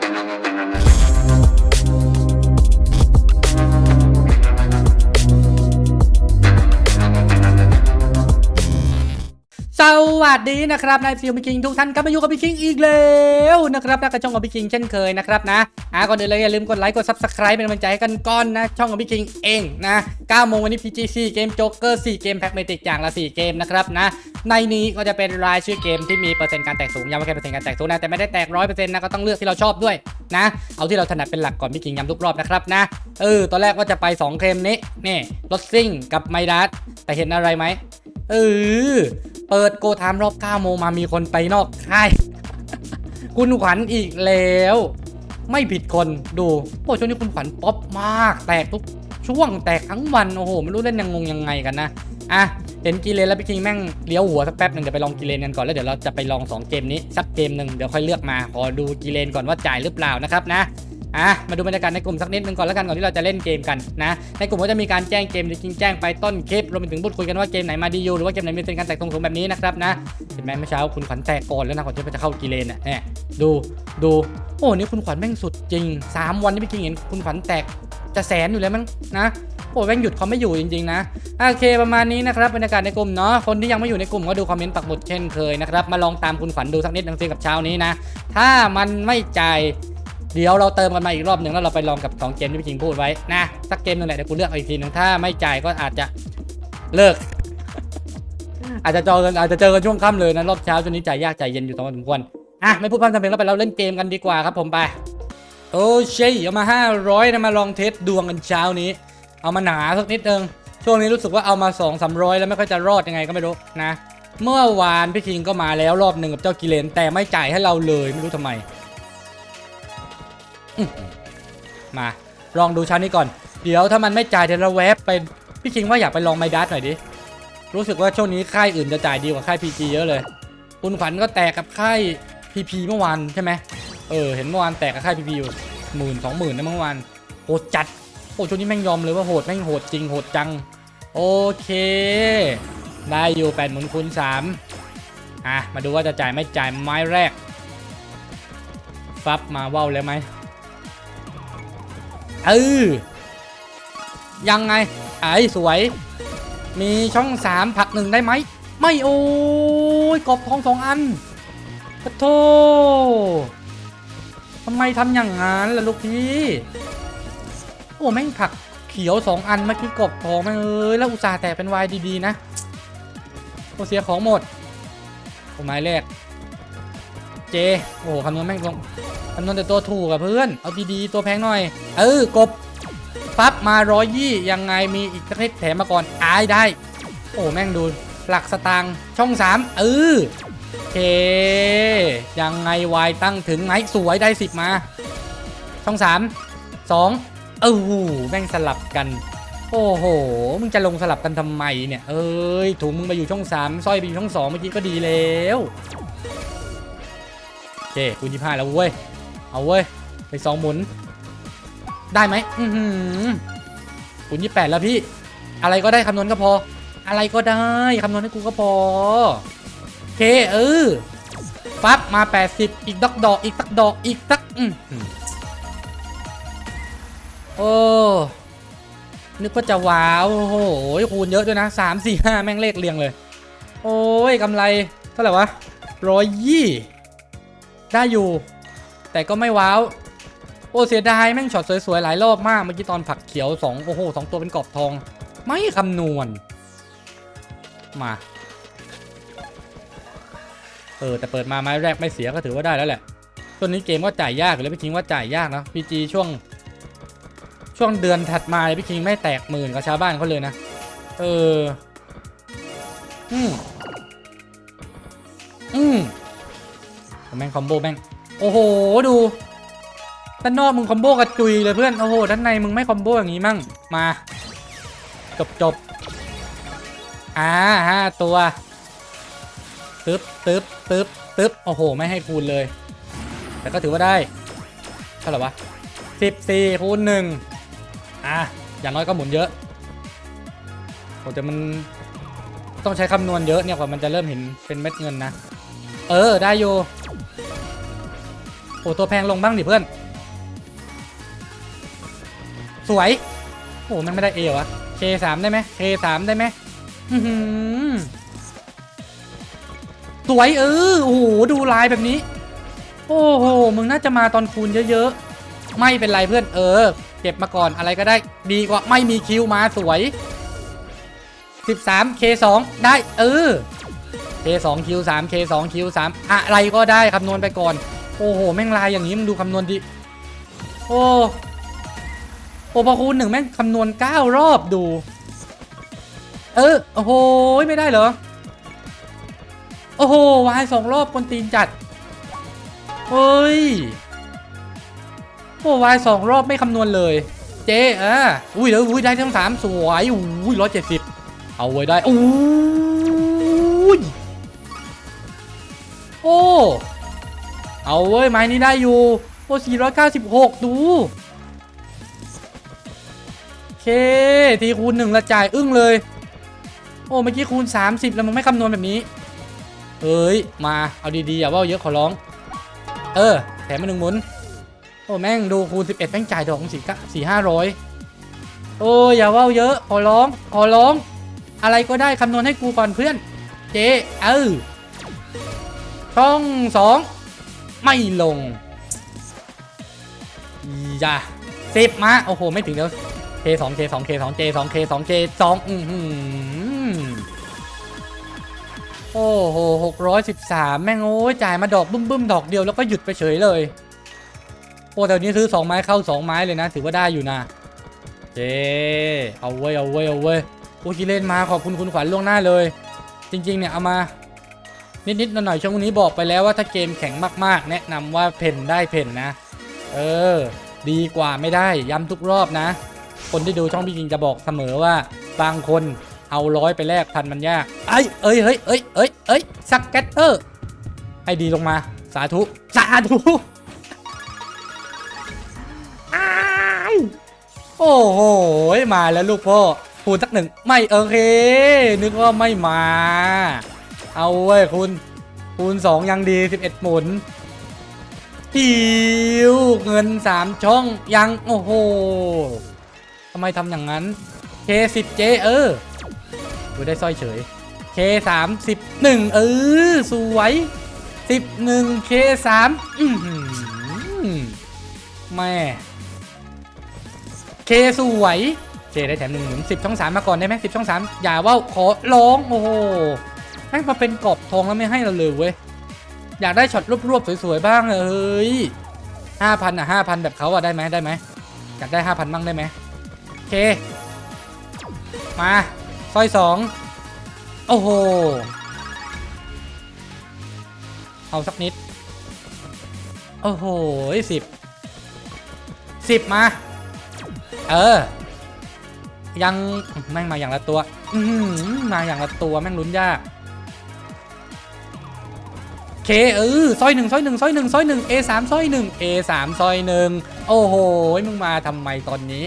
thank you. วัสดีนะครับนายฟิลมิคิงทุกท่านกลับมาอยู่กับพี่คิงอีกแล้วนะครับนะกับช่องของพี่คิงเช่นเคยนะครับนะอ่าก่อนอื่นเลยอย่าลืมกดไลค์กด subscribe เป็นกำลังใจให้กันก่อนนะช่องของพี่คิงเองนะ9โมงวันนี้ PGC เกมโจ๊กเกอร์4เกมแพ็กเมติกอย่างละ 4 เกมนะครับนะในนี้ก็จะเป็นรายชื่อเกมที่มีเปอร์เซ็นต์การแตกสูงย้ำว่าแค่เปอร์เซ็นต์การแตกสูงนะแต่ไม่ได้แตกร้อยเปอร์เซ็นต์นะก็ต้องเลือกที่เราชอบด้วยนะเอาที่เราถนัดเป็นหลักก่อนพี่คิงย้ำทุกรอบนะครับนะเออตอนแรกว่าจะไปสองเกมนี้นี่รถซิ่งกับไมดัสแต่เห็นอะไรไหมเออ เปิดโกไทม์รอบ9โมงมามีคนไปนอกค่ายคุณขวัญอีกแล้ว ไม่ผิดคนดูโอ้ช่วงนี้คุณขวัญป๊อปมาก แตกทุกช่วงแตกทั้งวันโอ้โหไม่รู้เล่นยังงงยังไงกันนะอะเห็นกีเลนแล้วพี่คิงแม่งเลี้ยวหัวสักแป๊บหนึ่งเดี๋ยวไปลองกีเลนกันก่อนแล้วเดี๋ยวเราจะไปลอง 2 เกมนี้สักเกมหนึ่งเดี๋ยวค่อยเลือกมาขอดูกีเลนก่อนว่าจ่ายหรือเปล่านะครับนะ อะมาดูบรรยากาศในกลุ่มสักนิดนึงก่อนแล้วกันก่อนที่เราจะเล่นเกมกันนะในกลุ่มก็จะมีการแจ้งเกมหรือจริงแจ้งไปต้นคลิปรวมไปถึงพูดคุยกันว่าเกมไหนมาดีอยู่หรือว่าเกมไหนมีเป็นการแตกตรงสูงแบบนี้นะครับนะเห็นไหมเมื่อเช้าคุณขวัญแตกก่อนแล้วนะก่อนที่จะเข้ากีเลนอะเนี่ยดูดูโอ้นี่คุณขวัญแม่งสุดจริง 3 วันที่พี่กิงเห็นคุณขวัญแตกจะแสนอยู่แล้วมั้งนะโอ้แม่งหยุดเขาไม่อยู่จริงๆนะโอเคประมาณนี้นะครับบรรยากาศในกลุ่มเนาะคนที่ยังไม่อยู่ในกลุ่มก็ดูคอมเมนต์ปักหมุดเช่นเคยนะครับมาลองตามคุณขวัญดูสักนิดนึงสิกับเช้านี้นะถ้ามันไม่จ่าย เดี๋ยวเราเติมกันมาอีกรอบหนึ่งแล้วเราไปลองกับสองเกมที่พี่คิงพูดไว้นะสักเกมหนึงแหละเดี๋ยวกูเลือกอีกทีหนึงถ้าไม่จ่ายก็อาจจะเลิก อาจจะเจอกันอาจจะเจอกันช่วงค่ำเลยนะรอบเช้าช่วงนี้จ่ายยากจ่ายเย็นอยู่ตรงสมควรอะไม่พูดพร่ำทำเพลงแล้วไปเราเล่นเกมกันดีกว่าครับผมไปโอเคเอามา 500นะมาลองเทสดวงกันเช้านี้ เอามาหนาสักนิดนึงช่วงนี้รู้สึกว่าเอามา2 3 0 0 แล้วไม่ค่อยจะรอดยังไงก็ไม่รู้นะ เมื่อวานพี่คิงก็มาแล้วรอบหนึ่งกับเจ้ากิเลนแต่ไม่จ่ายให้เราเลยไม่รู้ทำไม มาลองดูเช้านี้ก่อน เดี๋ยวถ้ามันไม่จ่ายเดี๋ยวเราแวบไปพี่คิงว่าอยากไปลองไมดัสหน่อยดิ รู้สึกว่าช่วงนี้ค่ายอื่นจะจ่ายดีกว่าค่าย PG เยอะเลย คุณขวัญก็แตกกับค่าย PP เมื่อวานใช่ไหมเออเห็นเมื่อวานแตกกับค่าย PP อยู่หมื่นสองหมื่นนะเมื่อวานโหดจัดโอ้ช่วงนี้แม่งยอมเลยว่าโหดแม่งโหดจริงโหดจัง โอเค ได้อยู่แปดหมุนคูณสามอะมาดูว่าจะจ่ายไม่จ่ายไม้แรก ฟับมาว่าวเลยไหม เออยังไงไอ้สวย มีช่องสามผักหนึ่งได้ไหม ไม่โอ้ยกบทองสองอันปะโททำไมทำอย่างนั้นล่ะลูกพี่ โอ้แม่งผักเขียวสองอันเมื่อกี้กบทองม่งเอ้ยแล้วอุตส่าห์แตกเป็นวายดีๆนะโอเสียของหมดโอ้ไม้แรก จ โอ้คำนวณแม่งลงคำนวณแต่ตัวถูกอะเพื่อน เอาดีๆตัวแพงหน่อย เออกบปั๊บมาร้อยยี่ยังไงมีอีกสักนิดแถมมาก่อนอายได้ โอ้แม่งดูหลักสตางค์ช่องสามเออโอเคยังไงวายตั้งถึงไหมสวยได้สิบมา ช่องสามสองเออหูแม่งสลับกัน โอ้โห มึงจะลงสลับกันทำไมเนี่ย เอ้ยถุงมึงไปอยู่ช่องสามสร้อยไปอยู่ช่องสองเมื่อกี้ก็ดีแล้ว เคคูณยี่ห้าแล้วเว้ย เอาเว้ย ไปสองหมุน ได้ไหมอือหือคูณยี่แปดแล้วพี่ อะไรก็ได้คำนวณก็พอ อะไรก็ได้คำนวณให้กูก็พอโอเคเออปั๊บมา 80 อีกดอกดอกอีกสักดอกอีกสักอืโอ้นึกว่าจะว้าวโอ้โหคูณเยอะด้วยนะ3 4 5แม่งเลขเรียงเลย โอ้ยกำไร เท่าไหร่วะร้อยยี่ ได้อยู่ แต่ก็ไม่ว้าว โอ้เสียดายแม่งช็อตสวยๆ หลายรอบมาก เมื่อกี้ตอนผักเขียว2โอ้โหสองตัวเป็นกรอบทอง ไม่คำนวณ มา เออ แต่เปิดมาไม้แรกไม่เสียก็ถือว่าได้แล้วแหละช่วงนี้เกมก็จ่ายยากอยู่แล้วพี่คิงว่าจ่ายยากนะพีจีช่วง ช่วงเดือนถัดมาพี่คิงไม่แตกหมื่นกับชาวบ้านเขาเลยนะ เออ อืมอืม แม่งคอมโบแม่ง โอ้โห ดู ด้านนอกมึงคอมโบกระจุยเลยเพื่อน โอ้โห ด้านในมึงไม่คอมโบอย่างนี้มั่ง มา จบจบอ่าห้าตัวตึ๊บตึ๊บตึ๊บตึ๊บโอ้โห ไม่ให้คูณเลย แต่ก็ถือว่าได้ เท่าไหร่วะสิบสี่คูณหนึ่งอะ อย่างน้อยก็หมุนเยอะโอ้แต่มันต้องใช้คำนวณเยอะเนี่ยกว่ามันจะเริ่มเห็นเป็นเม็ดเงินนะ เออ ได้อยู่ อ้ตัวแพงลงบ้างดิเพื่อน สวย โอ้มันไม่ได้เอวะ K3 ได้ไหม K3 ได้ไหมสวยเออโอ้โหดูลายแบบนี้ โอ้โหมึงน่าจะมาตอนคูณเยอะๆ ไม่เป็นไรเพื่อนเออ เก็บมาก่อนอะไรก็ได้ ดีกว่าไม่มีคิวมาสวย 13 K2 ได้เออ K2 Q3 K2 Q3 อะไรก็ได้คำนวณไปก่อน โอ้โห แม่งลายอย่างนี้มึงดูคำนวณดิ โอ้โอพอคูณหนึ่งแม่งคำนวณ9รอบดู เออ โอ้โห ไม่ได้เหรอ โอ้โห วายสองรอบคนตีนจัดเฮ้ย โอ้วายสองรอบไม่คำนวณเลย เจ๊อะอุ้ยเดี๋ยวอุ้ยได้ทั้งสามสวยอุ้ยร้อยเจ็ดสิบเอาไว้ได้อุ้ยโอ้ เอาเว้ยไม้นี้ได้อยู่โอ้496 ดู เค ทีคูณหนึ่งละจ่ายอึ้งเลย โอ้เมื่อกี้คูณ 30 แล้วมึงไม่คำนวณแบบนี้เอ้ย มา เอาดีๆ อย่าว่าเยอะขอร้อง เออ แถมมาหนึ่งหมุน โอ้แม่งดูคูณ 11แม่งจ่ายดอกสี่สี่ห้าร้อยโอ้อย่าว่าเยอะ ขอร้อง ขอร้อง อะไรก็ได้คำนวณให้กูก่อนเพื่อน เจเออช่องสอง ไม่ลงอย่าสิบมา โอ้โห ไม่ถึงเดี๋ยว K2 K2 K2 J2 K2 J2 อือหือโอ้โหหกร้อยสิบสามแม่งโอ้ยจ่ายมาดอกบึ้มบึ้มดอกเดียวแล้วก็หยุดไปเฉยเลย โอ้แต่วันนี้ซื้อ2ไม้เข้า2ไม้เลยนะ ถือว่าได้อยู่นะเจเอาเว้ยเอาเว้ยเอาเว้ยโอ้ยกี่เล่นมาขอบคุณคุณขวัญล่วงหน้าเลย จริง ๆ เนี่ย เอามา นิดๆหน่อยๆช่วงนี้บอกไปแล้วว่าถ้าเกมแข็งมากๆ แนะนำว่าเพนได้เพนนะ เออ ดีกว่าไม่ได้ย้ำทุกรอบนะ คนที่ดูช่องพี่จริงจะบอกเสมอว่าบางคนเอาร้อยไปแลกพันมันยากไอ้เอ้ยเฮ้ยเอ้ยเอ้ยเอ้ยสักแกตเตอร์ให้ดีลงมาสาธุสาธุโอ้โห มาแล้วลูกพ่อคูณสักหนึ่ง ไม่โอเค นึกว่าไม่มา เอาเว้ยคุณคูณ2ยังดี 11 หมุนปิวเงิน 3 ช่องยัง โอ้โหทำไมทำอย่างนั้น K10J เออดูได้สร้อยเฉย K31 เออ สวย 11 K3 อือหือแม่ K สวย J ได้แถมหนึ่งหมุน10 ช่อง 3 มาก่อนได้ไหม10 ช่อง 3 อย่าว่าขอร้อง โอ้โห แม่งมาเป็นกรอบทองแล้วไม่ให้เราเลยเว้ย อยากได้ช็อตรวบๆสวยๆบ้างเอ้ยห้าพันอะห้าพันแบบเขาอะได้ไหมได้ไหมอยากได้ห้าพันบ้างได้ไหมโอเค มาสร้อยสองโอ้โห เอาสักนิด โอ้โหสิบสิบมา เออ ยังแม่งมาอย่างละตัว อืมาอย่างละตัวแม่งลุ้นยาก เคเออซอยหนึ่งซอยหนึ่งซอยหนึ่งซอยหนึ่ง A สามซอยหนึ่ง A สามซอยหนึ่งโอ้โหมึงมาทำไมตอนนี้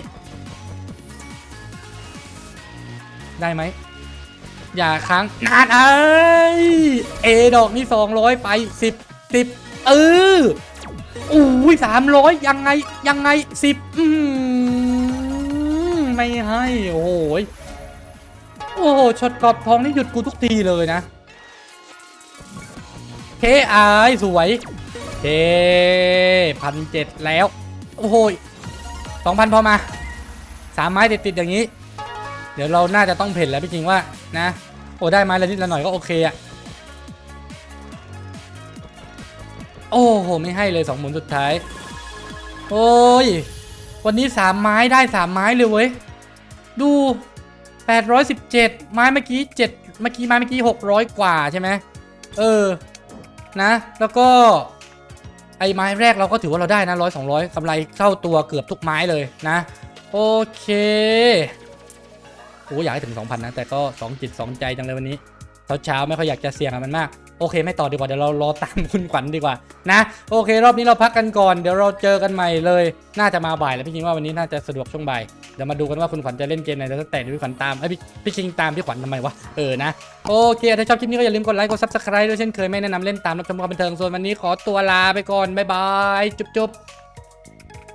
ได้ไหมอย่าค้างนานเอ้ย A ดอกนี่สองร้อยไปสิบสิบเอออุ้ยสามร้อยยังไงยังไงสิบอืมไม่ให้ โอ้โหโอ้โหช็อตกรอบทองนี่หยุดกูทุกทีเลยนะ เคไอสวยเคพันเจ็ดแล้ว โอ้โหสองพันพอมาสามไม้ติดๆอย่างนี้ เดี๋ยวเราน่าจะต้องเพ่นแล้วพี่จริงว่านะ โอ้ได้ไม้ละนิดละหน่อยก็โอเคอะโอ้โห ไม่ให้เลยสองหมุนสุดท้าย โอ้ย วันนี้สามไม้ได้สามไม้เลยเว้ย ดู817 ไม้เมื่อกี้7เมื่อกี้ไม้เมื่อกี้ 600 กว่าใช่ไหมเออ นะ แล้วก็ไอ้ไม้แรกเราก็ถือว่าเราได้นะร้อยสองร้อยกำไรเข้าตัวเกือบทุกไม้เลยนะ โอเคโอ้อยากให้ถึง 2,000 นะ แต่ก็ 2 จิต 2 ใจจังเลยวันนี้เช้าเช้าๆไม่ค่อยอยากจะเสี่ยงกับมันมาก โอเค ไม่ต่อดีกว่าเดี๋ยวเรารอตามคุณขวัญดีกว่านะโอเค รอบนี้เราพักกันก่อนเดี๋ยวเราเจอกันใหม่เลย น่าจะมาบ่ายแล้วพี่คิงว่าวันนี้น่าจะสะดวกช่วงบ่ายเดี๋ยวมาดูกันว่าคุณขวัญจะเล่นเกมไหนแล้วแต่เดี๋ยวพี่ขวัญตามไอ้พี่พี่คิงตามพี่ขวัญทำไมวะเออนะโอเคถ้าชอบคลิปนี้ก็อย่าลืมกดไลค์กดซับสไครต์ด้วยเช่นเคยไม่แนะนำเล่นตามรับชมความบันเทิงส่วนวันนี้ขอตัวลาไปก่อนบ๊ายบายจุ๊บจุ๊บ